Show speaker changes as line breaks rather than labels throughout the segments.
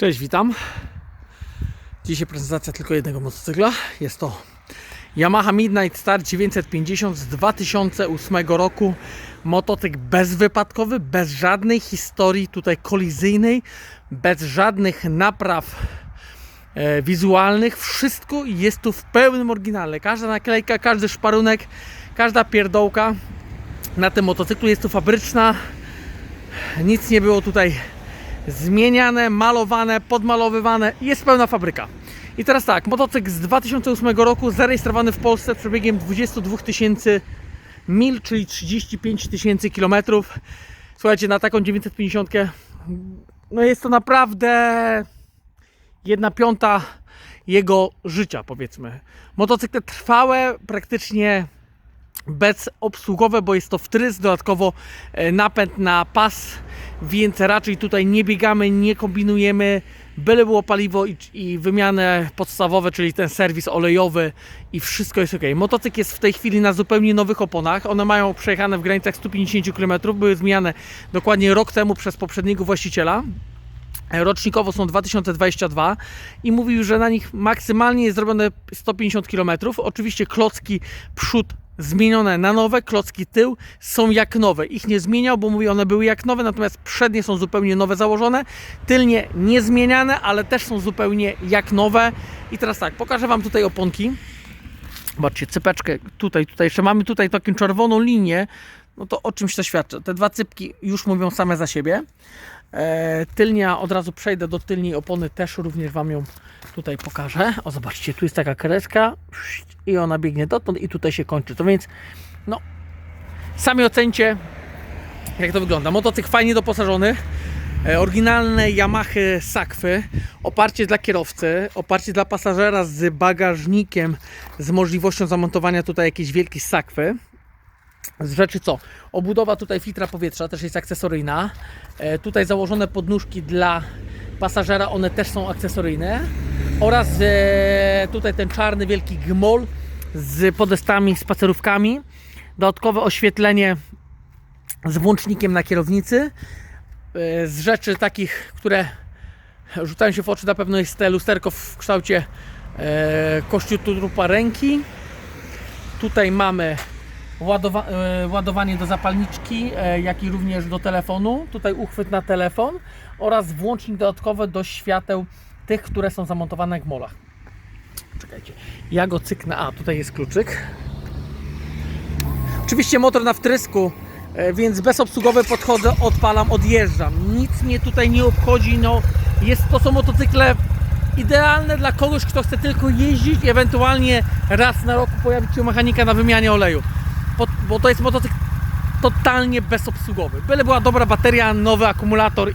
Cześć, witam. Dzisiaj prezentacja tylko jednego motocykla. Jest to Yamaha Midnight Star 950 z 2008 roku. Motocykl bezwypadkowy, bez żadnej historii tutaj kolizyjnej, bez żadnych napraw e, wizualnych. Wszystko jest tu w pełnym oryginale. Każda naklejka, każdy szparunek, każda pierdołka na tym motocyklu jest tu fabryczna. Nic nie było tutaj zmieniane, malowane, podmalowywane. Jest pełna fabryka. I teraz tak, motocykl z 2008 roku, zarejestrowany w Polsce przebiegiem 22 tysięcy mil, czyli 35 tysięcy kilometrów. Słuchajcie, na taką 950, no jest to naprawdę jedna piąta jego życia, powiedzmy. Motocykle trwałe, praktycznie bezobsługowe, bo jest to wtrysk, dodatkowo e, napęd na pas, więc raczej tutaj nie biegamy, nie kombinujemy. Byle było paliwo i, i wymianę podstawowe, czyli ten serwis olejowy i wszystko jest ok. Motocykl jest w tej chwili na zupełnie nowych oponach. One mają przejechane w granicach 150 km, były zmieniane dokładnie rok temu przez poprzedniego właściciela. Rocznikowo są 2022 i mówił, że na nich maksymalnie jest zrobione 150 km. Oczywiście klocki przód zmienione na nowe, klocki tył są jak nowe. Ich nie zmieniał, bo mówi one były jak nowe, natomiast przednie są zupełnie nowe założone, tylnie niezmieniane, ale też są zupełnie jak nowe. I teraz tak, pokażę Wam tutaj oponki. Zobaczcie, cypeczkę tutaj, tutaj jeszcze mamy tutaj taką czerwoną linię, no to o czymś to świadczy. Te dwa cypki już mówią same za siebie. E, tylnia, od razu przejdę do tylnej opony, też również Wam ją tutaj pokażę. O, zobaczcie, tu jest taka kreska i ona biegnie dotąd i tutaj się kończy. To więc, no, sami ocencie, jak to wygląda. Motocykl fajnie doposażony. E, Oryginalne Yamahy Sakwy, oparcie dla kierowcy, oparcie dla pasażera z bagażnikiem, z możliwością zamontowania tutaj jakiejś wielkiej sakwy. Z rzeczy co? Obudowa tutaj filtra powietrza też jest akcesoryjna. E, tutaj założone podnóżki dla pasażera, one też są akcesoryjne. Oraz e, tutaj ten czarny wielki gmol z podestami, spacerówkami. Dodatkowe oświetlenie z włącznikiem na kierownicy. E, z rzeczy takich, które rzucają się w oczy, na pewno jest te lusterko w kształcie e, kościotrupa ręki. Tutaj mamy ładowa e, ładowanie do zapalniczki, e, jak i również do telefonu. Tutaj uchwyt na telefon oraz włącznik dodatkowy do świateł tych, które są zamontowane w molach. Czekajcie, ja go cyknę. A, tutaj jest kluczyk. Oczywiście motor na wtrysku, e, więc bezobsługowy podchodzę, odpalam, odjeżdżam. Nic mnie tutaj nie obchodzi. No, jest, to są motocykle idealne dla kogoś, kto chce tylko jeździć i ewentualnie raz na rok pojawić się mechanika na wymianie oleju. Bo to jest motocykl totalnie bezobsługowy. Byle była dobra bateria, nowy akumulator, yy,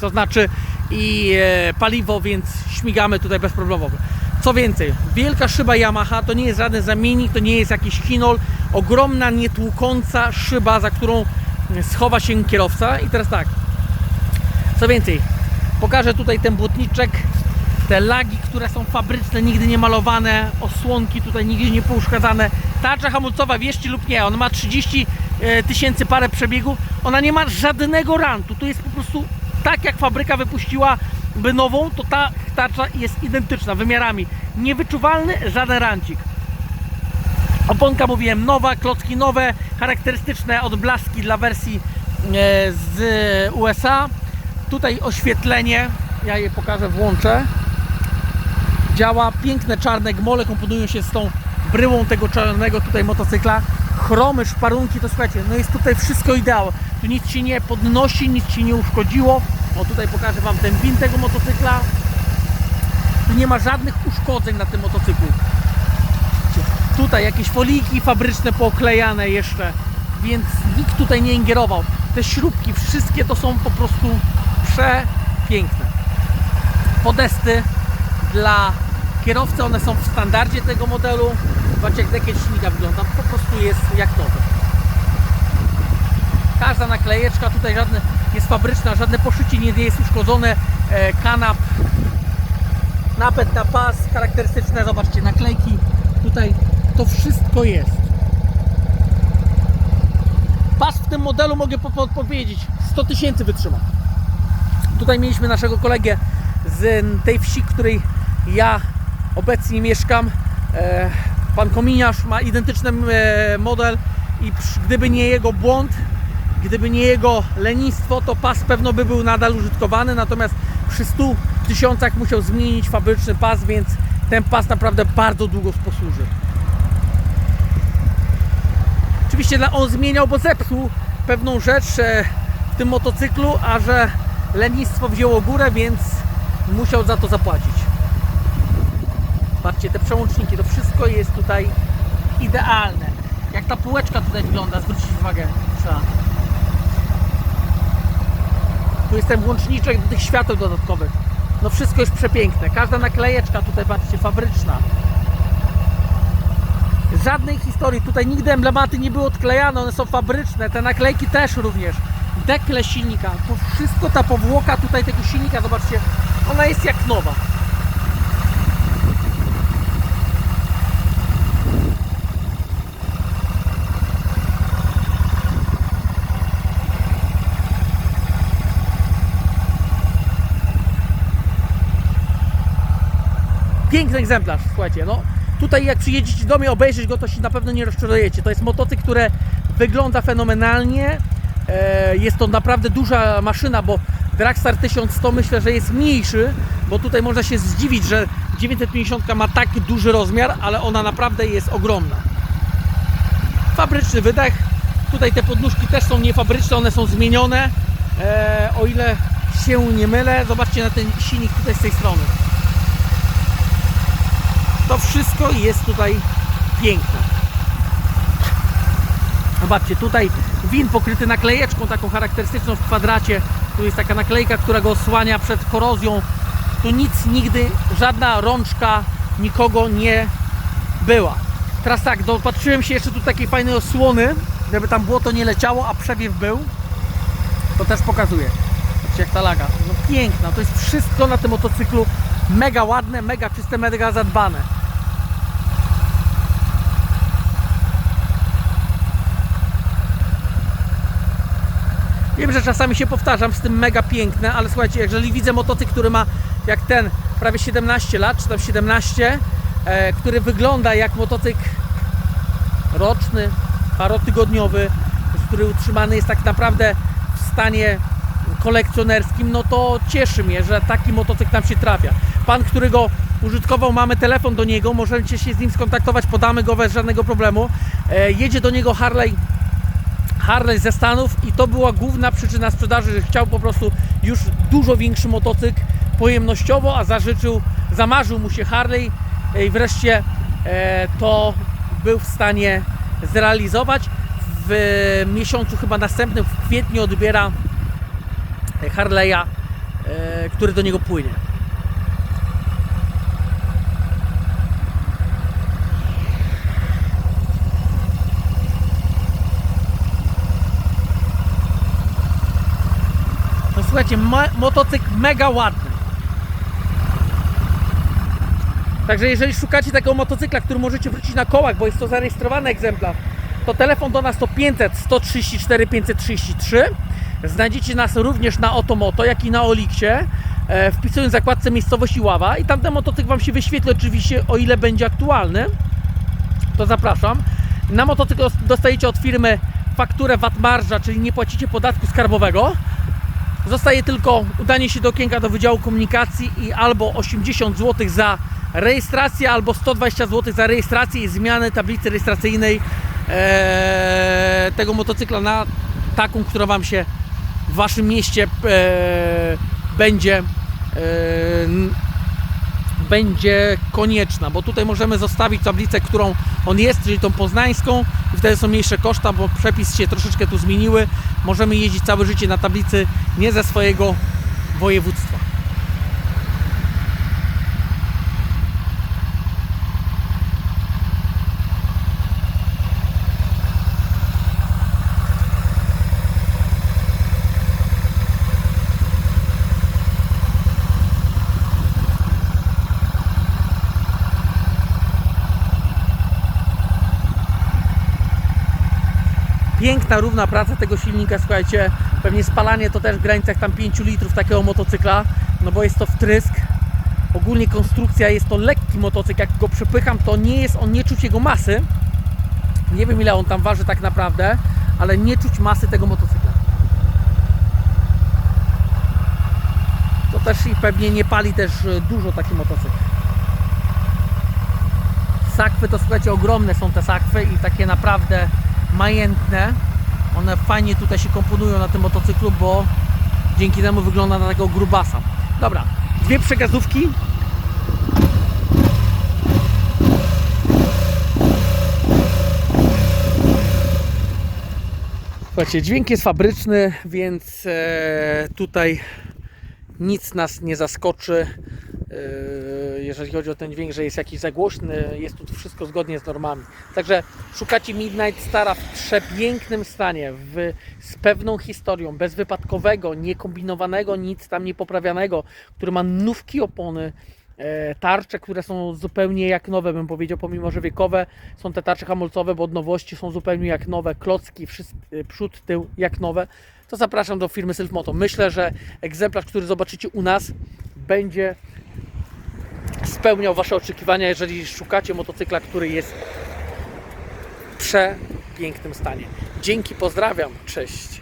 to znaczy i e, paliwo, więc śmigamy tutaj bezproblemowo. Co więcej, wielka szyba Yamaha to nie jest żaden zamiennik, to nie jest jakiś chinol. Ogromna, nietłukąca szyba, za którą schowa się kierowca. I teraz tak, co więcej, pokażę tutaj ten błotniczek, te lagi, które są fabryczne, nigdy nie malowane, osłonki tutaj nigdy nie pouszkadzane. Tarcza hamulcowa, wierzcie lub nie, ona ma 30 e, tysięcy parę przebiegu, ona nie ma żadnego rantu, tu jest po prostu tak jak fabryka wypuściła by nową, to ta tarcza jest identyczna wymiarami. Niewyczuwalny żaden rancik. Oponka mówiłem nowa, klocki nowe, charakterystyczne odblaski dla wersji e, z USA. Tutaj oświetlenie, ja je pokażę, włączę. Działa piękne czarne gmole, komponują się z tą bryłą tego czarnego tutaj motocykla. Chromy, szparunki, to słuchajcie, no jest tutaj wszystko ideał. Tu nic się nie podnosi, nic się nie uszkodziło. O tutaj pokażę Wam ten pin tego motocykla. Tu nie ma żadnych uszkodzeń na tym motocyklu. Tutaj jakieś foliki fabryczne pooklejane jeszcze, więc nikt tutaj nie ingerował. Te śrubki, wszystkie to są po prostu przepiękne. Podesty dla kierowcy, one są w standardzie tego modelu. Zobaczcie jak dekiel silnika wygląda, po prostu jest jak nowy. Każda naklejeczka tutaj żadne jest fabryczna, żadne poszycie nie jest uszkodzone, e, kanap, napęd na pas, charakterystyczne, zobaczcie, naklejki, tutaj to wszystko jest. Pas w tym modelu mogę po, po, powiedzieć, 100 tysięcy wytrzyma. Tutaj mieliśmy naszego kolegę z tej wsi, której ja obecnie mieszkam. E, Pan kominiarz ma identyczny e, model i gdyby nie jego błąd, gdyby nie jego lenistwo, to pas pewno by był nadal użytkowany, natomiast przy 100 tysiącach musiał zmienić fabryczny pas, więc ten pas naprawdę bardzo długo posłuży. Oczywiście on zmieniał, bo zepsuł pewną rzecz e, w tym motocyklu, a że lenistwo wzięło górę, więc musiał za to zapłacić. Patrzcie, te przełączniki, to wszystko jest tutaj idealne. Jak ta półeczka tutaj wygląda, zwrócić uwagę trzeba. Tu jest ten włączniczek do tych świateł dodatkowych. No wszystko jest przepiękne. Każda naklejeczka tutaj, patrzcie, fabryczna. Żadnej historii. Tutaj nigdy emblematy nie były odklejane, one są fabryczne. Te naklejki też również. Dekle silnika. To wszystko, ta powłoka tutaj tego silnika, zobaczcie, ona jest jak nowa. Piękny egzemplarz, słuchajcie, no tutaj jak przyjedziecie do mnie obejrzeć go, to się na pewno nie rozczarujecie. To jest motocykl, który wygląda fenomenalnie. E, jest to naprawdę duża maszyna, bo Dragstar 1100 myślę, że jest mniejszy, bo tutaj można się zdziwić, że 950 ma tak duży rozmiar, ale ona naprawdę jest ogromna. Fabryczny wydech. Tutaj te podnóżki też są niefabryczne, one są zmienione. E, o ile się nie mylę, zobaczcie na ten silnik tutaj z tej strony. Wszystko jest tutaj piękne. Zobaczcie, tutaj win pokryty naklejeczką taką charakterystyczną w kwadracie. Tu jest taka naklejka, która go osłania przed korozją. Tu nic nigdy, żadna rączka nikogo nie była. Teraz tak, dopatrzyłem się jeszcze tu takiej fajnej osłony, żeby tam błoto nie leciało, a przewiew był. To też pokazuję. Zobaczcie jak ta laga. No piękna, to jest wszystko na tym motocyklu mega ładne, mega czyste, mega zadbane. Wiem, że czasami się powtarzam z tym mega piękne, ale słuchajcie, jeżeli widzę motocykl, który ma jak ten prawie 17 lat, czy tam 17, e, który wygląda jak motocykl roczny, parotygodniowy, który utrzymany jest tak naprawdę w stanie kolekcjonerskim, no to cieszy mnie, że taki motocykl nam się trafia. Pan, który go użytkował, mamy telefon do niego, możecie się z nim skontaktować, podamy go bez żadnego problemu. E, jedzie do niego Harley Harley ze Stanów i to była główna przyczyna sprzedaży, że chciał po prostu już dużo większy motocykl pojemnościowo, a zażyczył, zamarzył mu się Harley i wreszcie e, to był w stanie zrealizować. W miesiącu chyba następnym, w kwietniu odbiera Harley'a, e, który do niego płynie. Słuchajcie, motocykl mega ładny. Także jeżeli szukacie takiego motocykla, który możecie wrócić na kołach, bo jest to zarejestrowany egzemplarz, to telefon do nas to 500 134 533. Znajdziecie nas również na Otomoto, jak i na Oliksie, e, w zakładce miejscowości Ława i tam ten motocykl Wam się wyświetli oczywiście, o ile będzie aktualny. To zapraszam. Na motocykl dostajecie od firmy fakturę VAT marża, czyli nie płacicie podatku skarbowego. Zostaje tylko udanie się do okienka do Wydziału Komunikacji i albo 80 zł za rejestrację, albo 120 zł za rejestrację i zmianę tablicy rejestracyjnej e, tego motocykla na taką, która Wam się w Waszym mieście e, będzie e, będzie konieczna, bo tutaj możemy zostawić tablicę, którą on jest, czyli tą poznańską i wtedy są mniejsze koszta, bo przepis się troszeczkę tu zmieniły. Możemy jeździć całe życie na tablicy nie ze swojego województwa. Piękna, równa praca tego silnika, słuchajcie, pewnie spalanie to też w granicach tam 5 litrów takiego motocykla, no bo jest to wtrysk. Ogólnie konstrukcja jest to lekki motocykl, jak go przepycham, to nie jest on, nie czuć jego masy. Nie wiem ile on tam waży tak naprawdę, ale nie czuć masy tego motocykla. To też i pewnie nie pali też e, dużo taki motocykl. Sakwy to słuchajcie, ogromne są te sakwy i takie naprawdę majętne. One fajnie tutaj się komponują na tym motocyklu, bo dzięki temu wygląda na takiego grubasa. Dobra, dwie przekazówki. Słuchajcie, dźwięk jest fabryczny, więc e, tutaj nic nas nie zaskoczy, jeżeli chodzi o ten dźwięk, że jest jakiś za głośny, jest tu wszystko zgodnie z normami. Także szukacie Midnight Stara w przepięknym stanie, w, z pewną historią, bez wypadkowego, niekombinowanego, nic tam niepoprawianego, który ma nówki opony, e, tarcze, które są zupełnie jak nowe, bym powiedział, pomimo że wiekowe są te tarcze hamulcowe, bo od nowości są zupełnie jak nowe, klocki, wszyscy, e, przód, tył jak nowe, to zapraszam do firmy Selfmoto. Myślę, że egzemplarz, który zobaczycie u nas, będzie spełniał Wasze oczekiwania, jeżeli szukacie motocykla, który jest w przepięknym stanie. Dzięki, pozdrawiam, cześć.